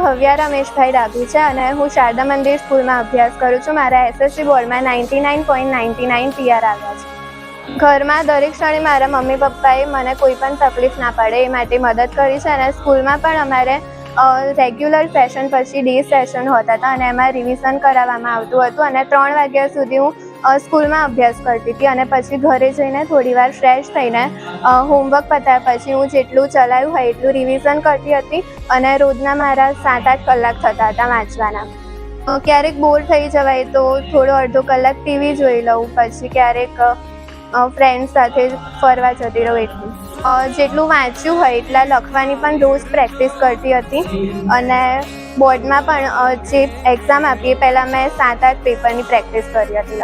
ભવ્યા રમેશભાઈ ડાભી છે અને હું શારદા મંદિર સ્કૂલમાં અભ્યાસ કરું છું. મારા એસએસસી બોર્ડમાં ninety nine point ninety nine PR આવ્યા છે. ઘરમાં દરેક ક્ષણે મારા મમ્મી પપ્પાએ મને કોઈ પણ તકલીફ ના પડે એ માટે મદદ કરી છે અને સ્કૂલમાં પણ અમારે રેગ્યુલર સેશન પછી ડે સેશન હોતા હતા અને એમાં રિવિઝન કરાવવામાં આવતું હતું અને ત્રણ વાગ્યા સુધી હું સ્કૂલમાં અભ્યાસ કરતી હતી અને પછી ઘરે જઈને થોડી વાર ફ્રેશ થઈને હોમવર્ક પતાવ્યા પછી હું જેટલું ચલાવ્યું હોય એટલું રિવિઝન કરતી હતી અને રોજના મારા સાત આઠ કલાક થતા હતા વાંચવાના. ક્યારેક બોર થઈ જવાય તો થોડો અડધો કલાક ટીવી જોઈ લઉં, પછી ક્યારેક ફ્રેન્ડ સાથે ફરવા જતી રહું એટલું. જેટલું વાંચ્યું હોય, એટલા લખવાની પણ રોજ પ્રેક્ટિસ કરતી હતી. અને બોર્ડમાં પણ જે એક્ઝામ આપી પહેલાં મેં સાત, આઠ પેપરની પ્રેક્ટિસ કરી હતી